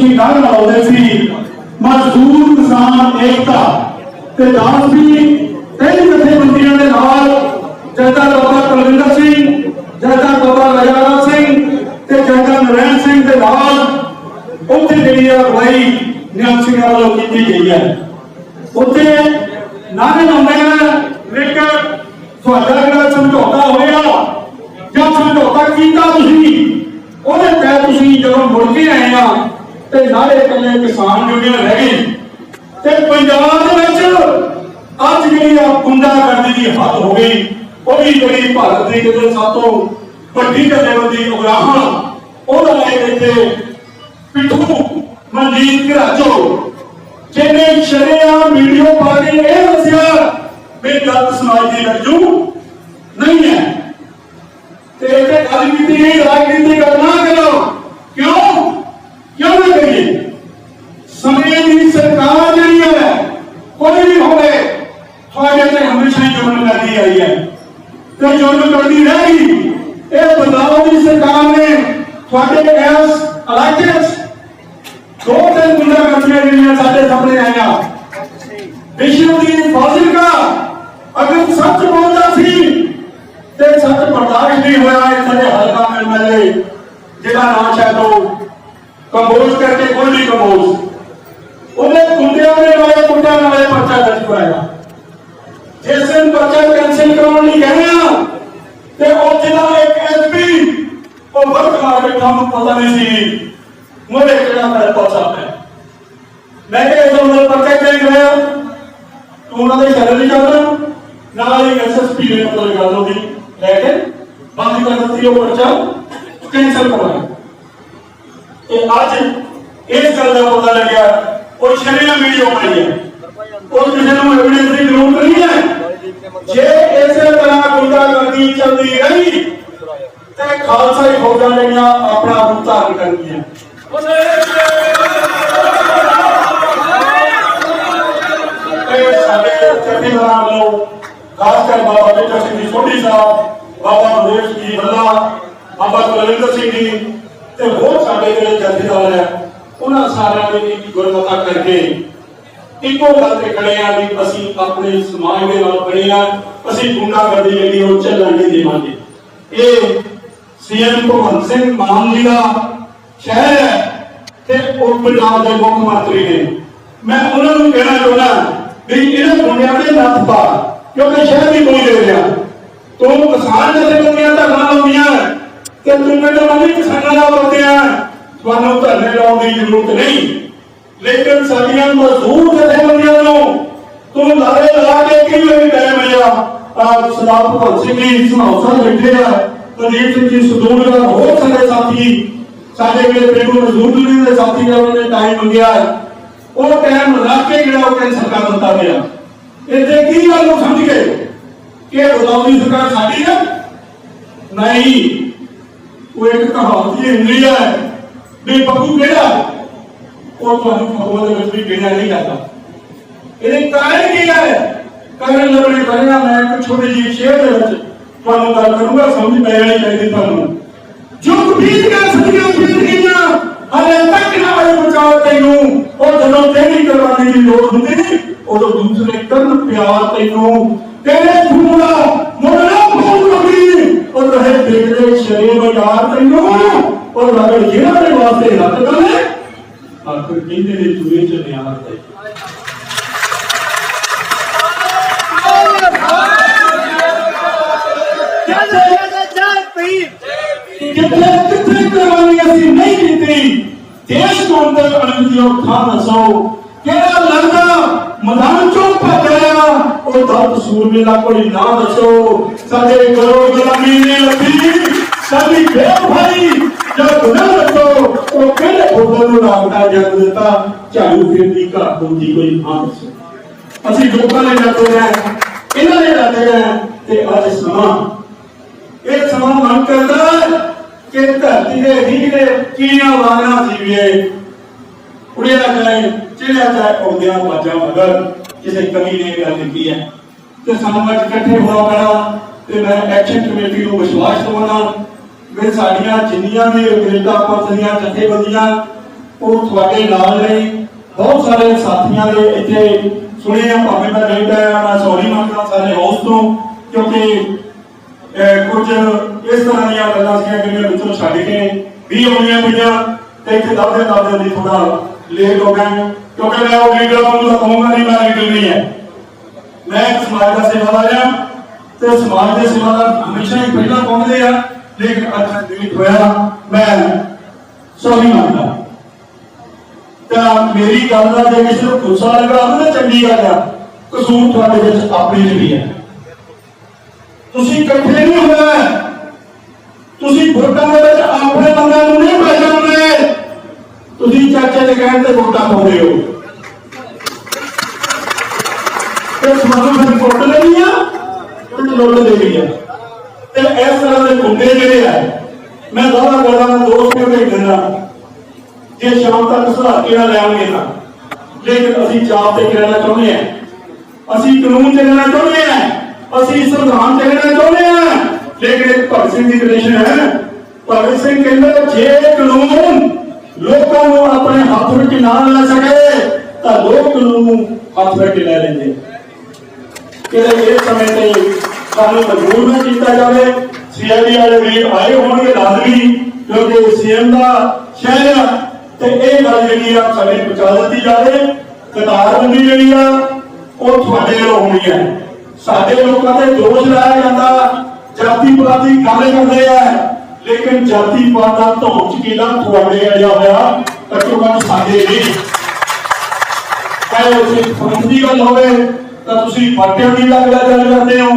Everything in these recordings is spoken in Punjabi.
ਤੁਸੀਂ ਨਾਰਾ ਲਾਉਂਦੇ ਸੀ। ਮਜ਼ਦੂਰ, ਕਿਸਾਨ, ਏਕਤਾ ਤੇ ਦਾਸ ਵੀ ਤਿੰਨ ਜਥੇਬੰਦੀਆਂ ਦੇ ਨਾਲ ਜੱਦਾ ਬਾਬਾ ਕੁਲਵਿੰਦਰ ਸਿੰਘ ਜੱਦਾ ਬਾਬਾ ਰਜਾਰਾ ਸਿੰਘ ਤੇ ਜੱਦਾ ਨਰੈਣ ਸਿੰਘ ਦੇ ਨਾਲ ਉੱਥੇ ਜਿਹੜੀ ਅਗਵਾਈ ਨਿਹੰਗ ਸਿੰਘਾਂ ਵੱਲੋਂ ਕੀਤੀ ਗਈ ਹੈ। ਉੱਥੇ ਨਾਰੇ ਲਾਉਂਦੇ ਆ ਲੇਕਿਨ ਤੁਹਾਡਾ ਜਿਹੜਾ ਸਮਝੌਤਾ ਹੋਇਆ ਜਾਂ ਸਮਝੌਤਾ ਕੀਤਾ ਤੁਸੀਂ, ਉਹਦੇ ਤਹਿਤ ਤੁਸੀਂ ਜਦੋਂ ਮੁੜ ਕੇ ਆਏ ਆ ਤੇ ਨਾਰੇ ਇਕੱਲੇ ਕਿਸਾਨ ਯੂਨੀਅਨ ਰਹਿ ਗਈ ਤੇ ਪੰਜਾਬ ਦੇ ਵਿੱਚ ਅੱਜ ਜਿਹੜੀ ਆ ਗੁੰਡਾਗਰਦੀ ਦੀ ਹੱਦ ਹੋ ਗਈ, ਉਹ ਵੀ ਜਿਹੜੀ ਭਾਰਤ ਦੀ ਕਿਤੇ ਸਭ ਤੋਂ ਵੱਡੀ ਜਥੇਬੰਦੀ ਉਗਰਾਹਾਂ, ਉਹਦਾ ਲੈ ਇੱਥੇ ਪਿੱਠੂ ਮਨਜੀਤ ਘਰਾਚੋ, ਜਿਹਨੇ ਸ਼ਰਿਆ ਵੀਡੀਓ ਪਾ ਕੇ ਇਹ ਦੱਸਿਆ ਵੀ ਦਲਿਤ ਸਮਾਜ ਦੀ ਵਰਜੂ ਨਹੀਂ ਹੈ। ਤੇ ਇੱਥੇ ਗੱਲ ਕੀਤੀ, ਰਾਜਨੀਤੀ ਗੱਲ ਨਾ ਕਰੋ ਕਿਉਂ ਕਿਉਂ ਨਾ ਕਰੀਏ ਸਮੇਂ ਦੀ ਸਰਕਾਰ ਜਿਹੜੀ ਹੈ ਕੋਈ ਵੀ ਹੋਵੇ ਤੁਹਾਡੇ ਤੇ ਹਮੇਸ਼ਾ ਹੀ ਜੁਰਮ ਕਰਦੀ ਆਈ ਹੈ ਤੇ ਜੁਰਮ ਕਰਦੀ ਰਹੇਗੀ ਇਹ ਬਦਲਾਅ ਦੀ ਸਰਕਾਰ ਨੇ ਤੁਹਾਡੇ ਇਸ ਇਲਾਕੇ 'ਚ ਦੋ ਤਿੰਨ ਗੁੰਡਾ ਕਰਦੀਆਂ ਜਿਹੜੀਆਂ ਸਾਡੇ ਸਾਹਮਣੇ ਆਈਆਂ ਵਿਸ਼ਵ ਦੀ ਫਾਜ਼ਿਲਕਾ ਅਗਰ ਸੱਚ ਬੋਲਦਾ ਸੀ ਤੇ ਸੱਚ ਬਰਦਾਸ਼ਤ ਨਹੀਂ ਹੋਇਆ ਇਹ ਸਾਡੇ ਹਲਕਾ ਐਮਐਲਏ ਜਿਹੜਾ ਨਾਂ ਸ਼ਾਇਦ ਉਹ ਕੰਬੋਜ ਕਰਕੇ ਗੋਲਡੀ ਕੰਬੋਜ ਉਹਨੇ ਗੁੰਡਿਆਂ ਦੇ ਨਾਲੇ ਗੁੰਡਿਆਂ ਨਾਲੇ ਪਰਚਾ ਦਰਜ ਕਰਾਇਆ ਜਿਸ ਦਿਨ ਪਰਚਾ ਕੈਂਸਲ ਕਰਾਉਣ ਲਈ ਕਹਿੰਦਾ ਤੇ ਉਹ ਜਿਹੜਾ ਇੱਕ ਐਸਪੀ ਉਹ ਵਰਕ ਮਾਰ ਬੈਠਾ ਨੂੰ ਪਤਾ ਨਹੀਂ ਸੀ। ਮੋਰੇ ਕਿਹੜਾ ਕਰ ਪਹੁੰਚਾ ਹੈ। ਮੈਂ ਕਿਹਾ ਇਹ ਤੋਂ ਪਰਚਾ ਕਿਉਂ ਕਰਾਇਆ, ਤੂੰ ਉਹਨਾਂ ਦੇ ਸ਼ਰਨ ਨਹੀਂ ਜਾਂਦਾ ਨਾਲ ਹੀ ਐਸਐਸਪੀ ਨੇ ਮਤਲਬ ਗੱਲ ਉਹਦੀ ਲੈ ਕੇ ਬੰਦ ਕਰ ਦਿੱਤੀ ਉਹ ਪਰਚਾ ਕੈਂਸਲ ਕਰਵਾਇਆ। ਇਹ ਅੱਜ ਇਸ ਗੱਲ ਦਾ ਪਤਾ ਲੱਗਿਆ, ਉਹ ਸ਼ਰੀਆ ਵੀਡੀਓ ਬਣਾਈ ਹੈ। ਉਹ ਕਿਸੇ ਨੂੰ ਐਵੀਡੈਂਸ ਦੀ ਜ਼ਰੂਰਤ ਨਹੀਂ ਹੈ। ਜੇ ਇਸੇ ਤਰ੍ਹਾਂ ਗੁੰਡਾਗਰਦੀ ਚੱਲਦੀ ਰਹੀ ਤੇ ਖਾਲਸਾ ਹੀ ਫੌਜਾਂ ਜਿਹੜੀਆਂ ਆਪਣਾ ਰੂਪ ਧਾਰਨ ਕਰਨਗੀਆਂ। ਇਹ ਸਾਡੇ ਜਥੇਦਾਰਾਂ ਵੱਲੋਂ ਖਾਸ ਕਰ ਬਾਬਾ ਬੇਟਾ ਸਿੰਘ ਜੀ ਸੋਢੀ ਸਾਹਿਬ, ਬਾਬਾ ਮਨੇਸ਼ ਜੀ ਬੱਲਾ ਬਾਬਾ ਕੁਲਵਿੰਦਰ ਸਿੰਘ ਜੀ ਤੇ ਹੋਰ ਸਾਡੇ ਜਿਹੜੇ ਜਥੇਦਾਰ ਹੈ ਉਹਨਾਂ ਸਾਰਿਆਂ ਨੇ ਇੱਕ ਗੁਰਮਤਾ ਕਰਕੇ ਇੱਕੋ ਗੱਲ ਤੇ ਖੜੇ ਆ ਵੀ ਅਸੀਂ ਆਪਣੇ ਸਮਾਜ ਦੇ ਨਾਲ ਬਣੇ ਆ, ਅਸੀਂ ਗੁੰਡਾਗਰਦੀ ਜਿਹੜੀ ਉਹ ਚੱਲਣ ਨਹੀਂ ਦੇਵਾਂਗੇ। ਇਹ ਸੀਐਮ ਭਗਵੰਤ ਸਿੰਘ ਮਾਨ ਜੀ ਦਾ ਸ਼ਹਿਰ ਹੈ ਤੇ ਉਹ ਪੰਜਾਬ ਦੇ ਮੁੱਖ ਮੰਤਰੀ ਨੇ। ਮੈਂ ਉਹਨਾਂ ਨੂੰ ਕਹਿਣਾ ਚਾਹੁੰਦਾ ਵੀ ਇਹਨਾਂ ਮੁੰਡਿਆਂ ਨੱਥ ਪਾ, ਕਿਉਂਕਿ ਸ਼ਹਿਰ ਵੀ ਕੋਈ ਦੇ ਰਿਹਾ ਤੂੰ ਕਿਸਾਨ ਜਥੇਬੰਦੀਆਂ ਦਾ ਨਾਮ ਲਾਉਂਦੀਆਂ ਤੇ ਤੂੰ ਕਹਿੰਦਾ ਮੈਂ ਕਿਸਾਨਾਂ ਦਾ ਬੰਦਿਆ ਤੁਹਾਨੂੰ ਧਰਨੇ ਲਾਉਣ ਦੀ ਜ਼ਰੂਰਤ ਨਹੀਂ। ਲੇਕਿਨ ਸਾਡੀਆਂ ਮਜ਼ਦੂਰ ਜਥੇਬੰਦੀਆਂ ਨੂੰ ਤੂੰ ਲਾਰੇ ਲਾ ਕੇ ਕਿਵੇਂ ਸਰਦਾਰ ਭਗਤ ਸਿੰਘ ਜੀ ਸਮੌਸਾ ਬੈਠੇ ਆ ਪ੍ਰਦੀਪ ਸਿੰਘ ਜੀ ਸਦੂਰ ਦਾ ਹੋਰ ਸਾਰੇ ਸਾਥੀ ਸਾਡੇ ਜਿਹੜੇ ਪਿੰਡੂ ਮਜ਼ਦੂਰ ਯੂਨੀਅਨ ਦੇ ਸਾਥੀ ਨੇ ਉਹਨਾਂ ਨੇ ਟਾਈਮ ਮੰਗਿਆ ਉਹ ਟਾਈਮ ਰੱਖ ਕੇ ਜਿਹੜਾ ਉਹ ਕੈਂਸਲ ਕਰ ਦਿੱਤਾ ਗਿਆ ਇਹਦੇ ਕੀ ਗੱਲ ਨੂੰ ਸਮਝ ਗਏ ਕਿ ਬਦਲਾਉ ਸਰਕਾਰ ਸਾਡੀ ਹੈ ਨਹੀਂ ਉਹ ਇੱਕ ਕਹਾਵਤ ਹੀ ਹੁੰਦੀ ਹੈ ਵੀ ਬੱਬੂ ਕਿਹੜਾ ਉਹ ਤੁਹਾਨੂੰ ਖਬਰ ਦੇ ਵਿੱਚ ਵੀ ਕਿਹੜਾ ਨਹੀਂ ਕਰਦਾ ਇਹਦੇ ਕਾਰਨ ਕੀ ਹੈ? ਕਾਰਨ ਲੱਭਣੇ ਪੈਣਾ ਮੈਂ ਇੱਕ ਛੋਟੀ ਜਿਹੀ ਸ਼ੇਅਰ ਦੇ ਵਿੱਚ ਤੁਹਾਨੂੰ ਗੱਲ ਕਰੂੰਗਾ, ਸਮਝ ਪੈ ਜਾਣੀ ਚਾਹੀਦੀ ਤੁਹਾਨੂੰ। ਜੋ ਬੀਤ ਗਿਆ, ਸਦੀਆਂ ਬੀਤ ਗਈਆਂ, ਹਲੇ ਤੱਕ ਨਾ ਆਏ ਬਚਾਓ ਤੈਨੂੰ। ਉਹ ਜਦੋਂ ਤੇਰੀ ਕਰਵਾਉਣ ਦੀ ਲੋੜ ਹੁੰਦੀ, ਉਦੋਂ ਦੂਸਰੇ ਕਰਨ ਪਿਆਰ ਤੈਨੂੰ। ਤੇਰੇ ਫੂਲਾ ਮੁੰਡਾ ਫੂਲ ਲਗੀ ਉਹ ਰਹੇ ਦੇਖਦੇ ਸ਼ਰੀਰ ਬਾਜ਼ਾਰ ਤੈਨੂੰ। ਉਹ ਰਗੜ ਜਿਹੜਾ ਦੇ ਵਾਸਤੇ ਰੱਖ ਦਵੇ ਆਖਰ ਕਹਿੰਦੇ ਨੇ ਚੂਹੇ ਚ ਨਿਆਰ ਤੇ ਕਿੱਥੇ ਕਿੱਥੇ ਕਰਵਾਉਣੀ ਅਸੀਂ ਨਹੀਂ ਕੀਤੀ ਦੇਸ਼ ਤੋਂ ਅੰਦਰ ਅਣਗਿਣਤੀ ਥਾਂ ਨਸੋ ਕਿਹੜਾ ਲੜਦਾ ਮੈਦਾਨ ਚੋਂ ਭੱਜ ਉਹ ਦਰਦ ਸੂਰਮੇ ਦਾ ਕੋਈ ਨਾਂ ਦੱਸੋ ਸਾਡੇ ਕਰੋ ਗੁਲਾਮੀ ਨੇ ਲੱਭੀ ਸਾਡੀ ਬੇਵਫਾਈ ਜਦ ਗੁਨਾਹ ਦੱਸੋ ਉਹ ਕਿਹੜੇ ਫੁੱਲ ਨੂੰ ਰਾਗਦਾ ਜਦ ਦਿੱਤਾ ਝਾੜੂ ਫਿਰਦੀ ਘਰ ਹੁੰਦੀ ਕੋਈ ਨਾਂ ਦੱਸੋ ਅਸੀਂ ਲੋਕਾਂ ਨੇ ਲੱਗੇ ਆ ਇਹਨਾਂ ਨੇ ਲੱਗੇ ਆ ਤੇ ਅੱਜ ਸਮਾਂ ਇਹ ਸਮਾਂ ਮੰਗ ਕਰਦਾ ਹੈ ਕਿ ਧਰਤੀ ਦੇ ਹੀਰੇ ਕੀਆਂ ਵਾਂਗਣਾ ਜੀਵੇ। ਉੜਿਆ ਜਾਏ ਚਿੜਿਆ ਜਾਏ ਉਹਦਿਆਂ ਬਾਜਾਂ ਮਗਰ ਕਿਸੇ ਕਮੀ ਨੇ ਗੱਲ ਕੀਤੀ ਹੈ। ਤੇ ਸਾਨੂੰ ਅੱਜ ਇਕੱਠੇ ਹੋਣਾ ਪੈਣਾ ਤੇ ਮੈਂ ਐਕਸ਼ਨ ਕਮੇਟੀ ਨੂੰ ਵਿਸ਼ਵਾਸ ਦਵਾਉਣਾ। ਵੀ ਸਾਡੀਆਂ ਜਿੰਨੀਆਂ ਵੀ ਅੰਗਰੇਜ਼ਾਂ ਪੰਥ ਜਥੇਬੰਦੀਆਂ, ਉਹ ਤੁਹਾਡੇ ਨਾਲ ਨੇ। ਬਹੁਤ ਸਾਰੇ ਸਾਥੀਆਂ ਦੇ ਇੱਥੇ ਸੁਣੇ ਆ ਭਾਵੇਂ ਮੈਂ ਲੇਟ ਆਇਆ, ਮੈਂ ਸੌਰੀ ਮੰਗਦਾ ਸਾਰੇ ਹਾਊਸ ਤੋਂ ਕਿਉਂਕਿ ਕੁਝ ਇਸ ਤਰ੍ਹਾਂ ਦੀਆਂ ਗੱਲਾਂ ਸੀਗੀਆਂ ਜਿਹੜੀਆਂ ਵਿੱਚੋਂ ਛੱਡ ਕੇ ਵੀ ਆਉਣੀਆਂ ਪਈਆਂ ਤੇ ਇੱਥੇ ਦੱਬਦੇ ਦੱਬਦੇ ਲਈ ਥੋੜਾ ਲੇਟ ਹੋ ਗਏ। ਕਿਉਂਕਿ ਮੈਂ ਉਹ ਲੀਡਰ ਨੂੰ ਤਾਂ ਕਹੂੰਗਾ ਨਹੀਂ, ਮੈਂ ਲੀਡਰ ਨਹੀਂ ਹੈ। ਮੈਂ ਸਮਾਜ ਦਾ ਸੇਵਾਦਾਰ ਹਾਂ ਤੇ ਸਮਾਜ ਦੇ ਸੇਵਾਦਾਰ ਹਮੇਸ਼ਾ ਹੀ ਪਹਿਲਾਂ ਪਹੁੰਚਦੇ ਆ, ਲੇਕਿਨ ਅੱਜ ਲੇਟ ਹੋਇਆ, ਮੈਂ ਸੌਰੀ ਮੰਗਦਾ ਤਾਂ ਮੇਰੀ ਗੱਲ ਦਾ ਜੇ ਕਿਸੇ ਨੂੰ ਗੁੱਸਾ ਲੱਗਾ ਤਾਂ ਚੰਗੀ ਗੱਲ ਆ। ਕਸੂਰ ਤੁਹਾਡੇ ਵਿੱਚ ਆਪਣੇ ਚ ਵੀ ਹੈ। ਤੁਸੀਂ ਇਕੱਠੇ ਨਹੀਂ ਹੋਣਾ। ਤੁਸੀਂ ਵੋਟਾਂ ਦੇ ਵਿੱਚ ਆਪਣੇ ਬੰਦਿਆਂ ਨੂੰ ਨਹੀਂ ਪਹਿਚਾਨਦੇ ਤੁਸੀਂ ਚਾਚੇ ਦੇ ਕਹਿਣ ਤੇ ਵੋਟਾਂ ਪਾਉਂਦੇ ਹੋ। ਤੇ ਤੁਹਾਨੂੰ ਫਿਰ ਵੋਟ ਲੈਣੀ ਆ ਤੇ ਲੁੱਟ ਦੇਣੀ ਆ। ਤੇ ਇਸ ਤਰ੍ਹਾਂ ਦੇ ਮੁੱਦੇ ਜਿਹੜੇ ਆ, ਮੈਂ ਦਾਵਾ ਕਰਦਾ ਮੈਂ ਦੋਸਤ ਨੂੰ ਭੇਜ ਜੇ ਸ਼ਾਮ ਤੱਕ ਸੁਧਾਰ ਕੇ ਨਾ ਲਿਆਉਂਗੇ ਤਾਂ। ਲੇਕਿਨ ਅਸੀਂ ਚਾਪ ਤੇ ਰਹਿਣਾ ਚਾਹੁੰਦੇ ਹਾਂ ਅਸੀਂ ਕਾਨੂੰਨ ਚ ਰਹਿਣਾ ਚਾਹੁੰਦੇ ਹਾਂ ਅਸੀਂ ਸੰਵਿਧਾਨ ਚ ਰਹਿਣਾ ਚਾਹੁੰਦੇ ਹਾਂ। ਲੇਕਿਨ ਇੱਕ ਭਗਤ ਸਿੰਘ ਦੀ ਕੰਡੀਸ਼ਨ ਹੈ। ਭਗਤ ਸਿੰਘ ਕਹਿੰਦੇ ਜੇ ਕਾਨੂੰਨ ਲੋਕਾਂ ਨੂੰ ਆਪਣੇ ਹੱਥ ਵਿੱਚ ਨਾ ਲੈ ਸਕੇ, ਤਾਂ ਲੋਕ ਕਾਨੂੰਨ ਹੱਥ ਵਿੱਚ ਲੈ ਲੈਂਦੇ। ਕਿਹੜੇ ਇਸ ਸਮੇਂ ਤੇ ਸਾਨੂੰ ਮਜਬੂਰ ਨਾ ਕੀਤਾ ਜਾਵੇ। ਸੀਆਈਡੀ ਵਾਲੇ ਵੀ ਆਏ ਹੋਣਗੇ ਲਾਜ਼ਮੀ, ਕਿਉਂਕਿ ਸੀਐਮ ਦਾ ਸ਼ਹਿਰ ਤੇ ਇਹ ਗੱਲ ਜਿਹੜੀ ਆ, ਸਾਡੇ ਪਹੁੰਚਾ ਦਿੱਤੀ ਜਾਵੇ। ਕਤਾਰਬੰਦੀ ਜਿਹੜੀ ਆ, ਉਹ ਤੁਹਾਡੇ ਵੱਲੋਂ ਹੋਣੀ ਹੈ। ਸਾਡੇ ਲੋਕਾਂ ਤੇ ਦੋਸ਼ ਲਾਇਆ ਜਾਂਦਾ। ਜਾਤੀ ਪਾਤ ਗੱਲ ਕਰਦੇ ਆ? ਲੇਕਿਨ ਜਾਤੀ ਪਾਤ ਦਾ ਧੌਣ ਚਕੀਲਾ ਤੁਹਾਡੇ ਅੜਿਆ ਹੋਇਆ ਘੱਟੋ ਘੱਟ ਸਾਡੇ ਨਹੀਂ ਚਾਹੇ ਉਸੇ ਫਰਜ਼ ਦੀ ਗੱਲ ਹੋਵੇ, ਤਾਂ ਤੁਸੀਂ ਪਾਰਟੀਆਂ ਦੀ ਗੱਲ ਗੱਲ ਕਰਦੇ ਹੋ।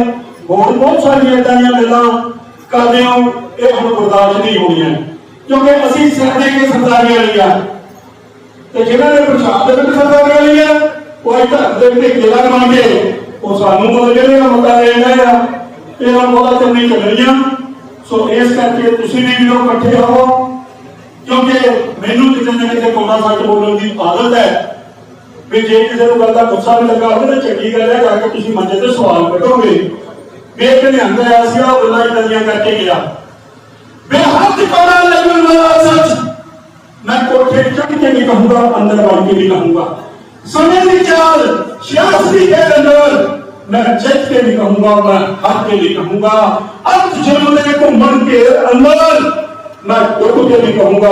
ਹੋਰ ਬਹੁਤ ਸਾਰੀਆਂ ਏਦਾਂ ਦੀਆਂ ਗੱਲਾਂ ਕਰਦੇ ਹੋ, ਇਹ ਹੁਣ ਬਰਦਾਸ਼ਤ ਨਹੀਂ ਹੋਣੀਆਂ। ਕਿਉਂਕਿ ਅਸੀਂ ਸਿਰ ਦੇ ਕੇ ਸਰਦਾਰੀ ਵਾਲੀ ਆ ਤੇ ਜਿਨ੍ਹਾਂ ਨੇ ਪ੍ਰਸ਼ਾਦ ਦੇ ਵਿੱਚ ਸਰਦਾਰੀ ਵਾਲੀ ਆ ਉਹ ਅੱਜ ਧਰਮ ਦੇ ਵਿੱਚ ਕਿਲਾ ਬਣ ਉਹ ਸਾਨੂੰ ਮਤਲਬ ਜਿਹੜੇ ਮਤਾ ਦੇ ਆ ਇਹਨਾਂ ਮਤਾ ਤੇ ਚੱਲਣੀਆਂ। ਸੋ ਇਸ ਕਰਕੇ ਤੁਸੀਂ ਵੀ ਵੀਰੋ ਇਕੱਠੇ ਹੋ ਕਿਉਂਕਿ ਮੈਨੂੰ ਕਿਤੇ ਨਾ ਕਿਤੇ ਕੋਨਾ ਸੱਚ ਬੋਲਣ ਦੀ ਆਦਤ ਹੈ, ਵੀ ਜੇ ਕਿਸੇ ਨੂੰ ਗੱਲ ਦਾ ਗੁੱਸਾ ਵੀ ਲੱਗਾ ਹੋਵੇ ਤਾਂ ਚੰਗੀ ਗੱਲ ਹੈ, ਜਾ ਕੇ ਤੁਸੀਂ ਮੰਜੇ ਤੇ ਸਵਾਲ ਕੱਢੋਗੇ। ਵੀ ਇੱਕ ਨਿਹੰਗ ਆਇਆ ਸੀ, ਉਹ ਗੱਲਾਂ ਹੀ ਕਰਕੇ ਗਿਆ। ਬੇਹੱਦ ਕੋਣਾ ਲੱਗਣ ਵਾਲਾ ਸੱਚ। ਮੈਂ ਕੋਠੇ ਚੜ ਕੇ ਨਹੀਂ ਕਹੂੰਗਾ, ਅੰਦਰ ਵੜ ਕੇ ਵੀ ਕਹੂੰਗਾ। ਸਮੇਂ ਦੀ ਚਾਲ ਸਿਆਸੀ ਦੇ ਅੰਦਰ ਮੈਂ ਜਿੱਤ ਕੇ ਵੀ ਕਹੂੰਗਾ, ਮੈਂ ਹੱਥ ਕੇ ਵੀ ਕਹੂੰਗਾ। ਅੰਤ ਜਨਮ ਦੇ ਘੁੰਮਣ ਕੇ ਅੰਦਰ, ਮੈਂ ਡੁੱਬ ਕੇ ਵੀ ਕਹੂੰਗਾ,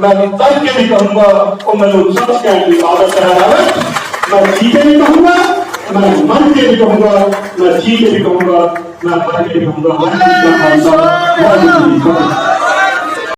ਮੈਂ ਤਰ ਕੇ ਵੀ ਕਹੂੰਗਾ, ਉਹ ਮੈਨੂੰ ਸਭ ਕਹਿਣ ਦੀ ਆਦਤ ਹੈ ਮੈਂ ਜੀ ਕੇ ਵੀ ਕਹੂੰਗਾ, ਮੈਂ ਮਨ ਕੇ ਵੀ ਕਹੂੰਗਾ, ਮੈਂ ਜੀ ਕੇ ਵੀ ਕਹੂੰਗਾ, ਮੈਂ ਮਨ ਕੇ ਵੀ